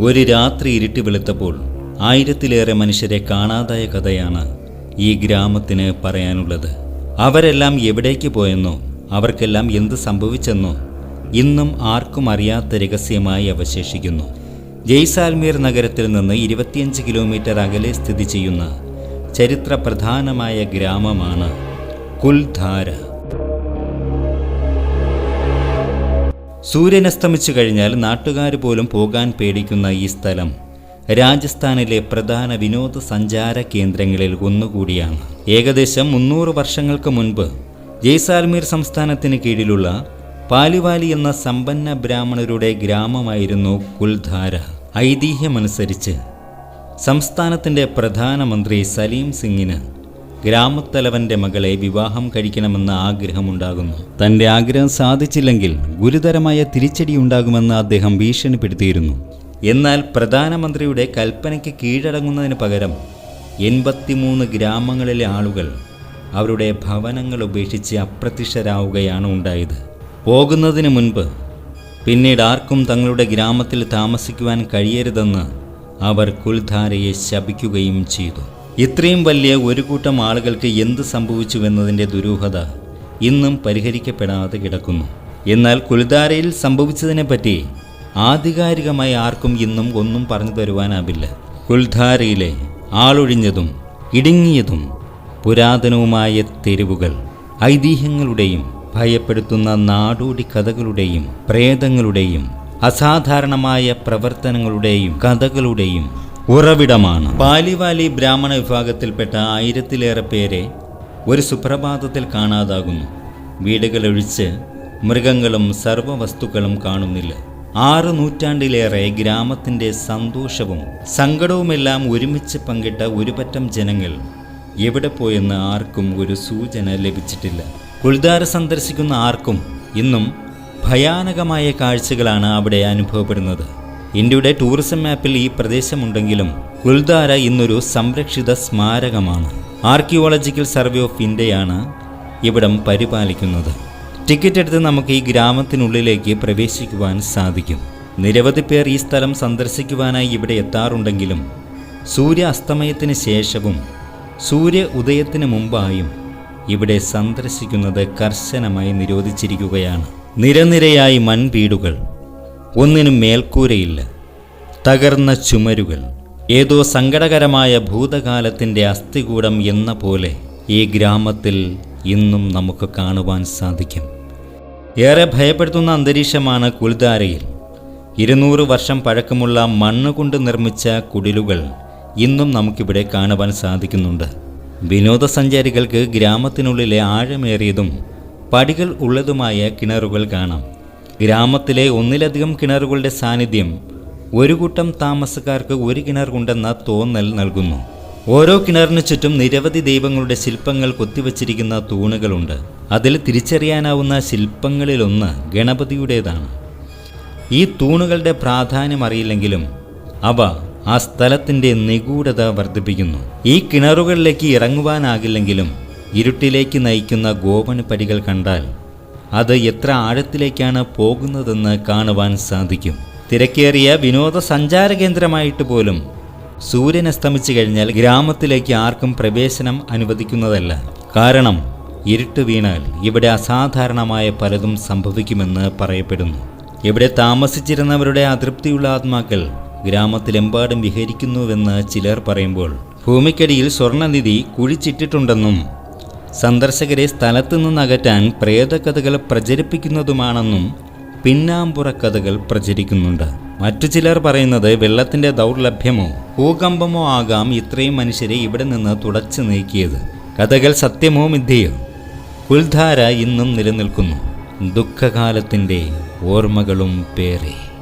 ഒരു രാത്രി ഇരുട്ടി വെളുത്തപ്പോൾ ആയിരത്തിലേറെ മനുഷ്യരെ കാണാതായ കഥയാണ് ഈ ഗ്രാമത്തിന് പറയാനുള്ളത്. അവരെല്ലാം എവിടേക്ക് പോയെന്നോ അവർക്കെല്ലാം എന്ത് സംഭവിച്ചെന്നോ ഇന്നും ആർക്കും അറിയാത്ത രഹസ്യമായി അവശേഷിക്കുന്നു. ജയ്സാൽമീർ നഗരത്തിൽ നിന്ന് ഇരുപത്തിയഞ്ച് കിലോമീറ്റർ അകലെ സ്ഥിതി ചെയ്യുന്ന ചരിത്രപ്രധാനമായ ഗ്രാമമാണ് കുൽധാര. സൂര്യനസ്തമിച്ചു കഴിഞ്ഞാൽ നാട്ടുകാർ പോലും പോകാൻ പേടിക്കുന്ന ഈ സ്ഥലം രാജസ്ഥാനിലെ പ്രധാന വിനോദസഞ്ചാര കേന്ദ്രങ്ങളിൽ ഒന്നുകൂടിയാണ്. ഏകദേശം മുന്നൂറ് വർഷങ്ങൾക്ക് മുൻപ് ജയ്സാൽമീർ സംസ്ഥാനത്തിന് കീഴിലുള്ള പാലിവാലി എന്ന സമ്പന്ന ബ്രാഹ്മണരുടെ ഗ്രാമമായിരുന്നു കുൽധാര. ഐതിഹ്യമനുസരിച്ച് സംസ്ഥാനത്തിന്റെ പ്രധാനമന്ത്രി സലീം സിംഗിന് ഗ്രാമത്തലവന്റെ മകളെ വിവാഹം കഴിക്കണമെന്ന ആഗ്രഹമുണ്ടാകുന്നു. തന്റെ ആഗ്രഹം സാധിച്ചില്ലെങ്കിൽ ഗുരുതരമായ തിരിച്ചടിയുണ്ടാകുമെന്ന് അദ്ദേഹം ഭീഷണിപ്പെടുത്തിയിരുന്നു. എന്നാൽ പ്രധാനമന്ത്രിയുടെ കൽപ്പനയ്ക്ക് കീഴടങ്ങുന്നതിന് പകരം എൺപത്തിമൂന്ന് ഗ്രാമങ്ങളിലെ ആളുകൾ അവരുടെ ഭവനങ്ങൾ ഉപേക്ഷിച്ച് അപ്രത്യക്ഷരാവുകയാണ് ഉണ്ടായത്. പോകുന്നതിന് മുൻപ് പിന്നീട് ആർക്കും തങ്ങളുടെ ഗ്രാമത്തിൽ താമസിക്കുവാൻ കഴിയരുതെന്ന് അവർ കുൽധാരയെ ശപിക്കുകയും ചെയ്തു. ഇത്രയും വലിയ ഒരു കൂട്ടം ആളുകൾക്ക് എന്ത് സംഭവിച്ചുവെന്നതിന്റെ ദുരൂഹത ഇന്നും പരിഹരിക്കപ്പെടാതെ കിടക്കുന്നു. എന്നാൽ കുൽദാരയിൽ സംഭവിച്ചതിനെപ്പറ്റി ആധികാരികമായി ആർക്കും ഇന്നും ഒന്നും പറഞ്ഞു തരുവാനാവില്ല. കുൽധാരയിലെ ആളൊഴിഞ്ഞതും ഇടുങ്ങിയതും പുരാതനവുമായ തെരുവുകൾ ഐതിഹ്യങ്ങളുടെയും ഭയപ്പെടുത്തുന്ന നാടോടി കഥകളുടെയും പ്രേതങ്ങളുടെയും അസാധാരണമായ പ്രവർത്തനങ്ങളുടെയും കഥകളുടെയും ഉറവിടമാണ്. പാലിവാലി ബ്രാഹ്മണ വിഭാഗത്തിൽപ്പെട്ട ആയിരത്തിലേറെ പേരെ ഒരു സുപ്രഭാതത്തിൽ കാണാതാകുന്നു. വീടുകളൊഴിച്ച് മൃഗങ്ങളും സർവവസ്തുക്കളും കാണുന്നില്ല. ആറ് നൂറ്റാണ്ടിലേറെ ഗ്രാമത്തിന്റെ സന്തോഷവും സങ്കടവുമെല്ലാം ഒരുമിച്ച് പങ്കിട്ട ഒരുപറ്റം ജനങ്ങൾ എവിടെ പോയെന്ന് ആർക്കും ഒരു സൂചന ലഭിച്ചിട്ടില്ല. കുൽദാര സന്ദർശിക്കുന്ന ആർക്കും ഇന്നും ഭയാനകമായ കാഴ്ചകളാണ് അവിടെ അനുഭവപ്പെടുന്നത്. ഇന്ത്യയുടെ ടൂറിസം മാപ്പിൽ ഈ പ്രദേശമുണ്ടെങ്കിലും ഗുൽദാര ഇന്നൊരു സംരക്ഷിത സ്മാരകമാണ്. ആർക്കിയോളജിക്കൽ സർവേ ഓഫ് ഇന്ത്യയാണ് ഇവിടം പരിപാലിക്കുന്നത്. ടിക്കറ്റ് എടുത്ത് നമുക്ക് ഈ ഗ്രാമത്തിനുള്ളിലേക്ക് പ്രവേശിക്കുവാൻ സാധിക്കും. നിരവധി പേർ ഈ സ്ഥലം സന്ദർശിക്കുവാനായി ഇവിടെ എത്താറുണ്ടെങ്കിലും സൂര്യ അസ്തമയത്തിന് ശേഷവും സൂര്യ ഉദയത്തിന് മുമ്പായും ഇവിടെ സന്ദർശിക്കുന്നത് കർശനമായി നിരോധിച്ചിരിക്കുകയാണ്. നിരനിരയായി മൺവീടുകൾ ഒന്നിനും മേൽക്കൂരയില്ല. തകർന്ന ചുമരുകൾ. ഏതോ സങ്കടകരമായ ഭൂതകാലത്തിന്റെ അസ്ഥികൂടം എന്ന പോലെ ഈ ഗ്രാമത്തിൽ ഇന്നും നമുക്ക് കാണുവാൻ സാധിക്കും. ഏറെ ഭയപ്പെടുത്തുന്ന അന്തരീക്ഷമാണ് കുൽദാരയിൽ. ഇരുന്നൂറ് വർഷം പഴക്കമുള്ള മണ്ണുകൊണ്ട് നിർമ്മിച്ച കുടിലുകൾ ഇന്നും നമുക്കിവിടെ കാണുവാൻ സാധിക്കുന്നുണ്ട്. വിനോദസഞ്ചാരികൾക്ക് ഗ്രാമത്തിനുള്ളിലെ ആഴമേറിയതും പടികൾ ഉള്ളതുമായ കിണറുകൾ കാണാം. ഗ്രാമത്തിലെ ഒന്നിലധികം കിണറുകളുടെ സാന്നിധ്യം ഒരു കൂട്ടം താമസക്കാർക്ക് ഒരു കിണർ ഉണ്ടെന്ന തോന്നൽ നൽകുന്നു. ഓരോ കിണറിനു ചുറ്റും നിരവധി ദൈവങ്ങളുടെ ശില്പങ്ങൾ കൊത്തിവച്ചിരിക്കുന്ന തൂണുകളുണ്ട്. അതിൽ തിരിച്ചറിയാനാവുന്ന ശില്പങ്ങളിലൊന്ന് ഗണപതിയുടേതാണ്. ഈ തൂണുകളുടെ പ്രാധാന്യം അറിയില്ലെങ്കിലും അവ ആ സ്ഥലത്തിന്റെ നിഗൂഢത വർദ്ധിപ്പിക്കുന്നു. ഈ കിണറുകളിലേക്ക് ഇറങ്ങുവാനാകില്ലെങ്കിലും ഇരുട്ടിലേക്ക് നയിക്കുന്ന ഗോവണപ്പടികൾ കണ്ടാൽ അത് എത്ര ആഴത്തിലേക്കാണ് പോകുന്നതെന്ന് കാണുവാൻ സാധിക്കും. തിരക്കേറിയ വിനോദസഞ്ചാര കേന്ദ്രമായിട്ട് പോലും സൂര്യൻ അസ്തമിച്ചു കഴിഞ്ഞാൽ ഗ്രാമത്തിലേക്ക് ആർക്കും പ്രവേശനം അനുവദിക്കുന്നതല്ല. കാരണം ഇരുട്ട് വീണാൽ ഇവിടെ അസാധാരണമായ പലതും സംഭവിക്കുമെന്ന് പറയപ്പെടുന്നു. ഇവിടെ താമസിച്ചിരുന്നവരുടെ അതൃപ്തിയുള്ള ആത്മാക്കൾ ഗ്രാമത്തിലെമ്പാടും വിഹരിക്കുന്നുവെന്ന് ചിലർ പറയുമ്പോൾ ഭൂമിക്കടിയിൽ സ്വർണനിധി കുഴിച്ചിട്ടിട്ടുണ്ടെന്നും സന്ദർശകരെ സ്ഥലത്തു നിന്നകറ്റാൻ പ്രേതകഥകൾ പ്രചരിപ്പിക്കുന്നതുമാണെന്നും പിന്നാമ്പുറ കഥകൾ പ്രചരിക്കുന്നുണ്ട്. മറ്റു ചിലർ പറയുന്നത് വെള്ളത്തിന്റെ ദൗർലഭ്യമോ ഭൂകമ്പമോ ആകാം ഇത്രയും മനുഷ്യരെ ഇവിടെ നിന്ന് തുടച്ചു നീക്കിയത്. കഥകൾ സത്യമോ മിഥ്യയോ? കുൽധാര ഇന്നും നിലനിൽക്കുന്നു. ദുഃഖകാലത്തിന്റെ ഓർമ്മകളും പേരെ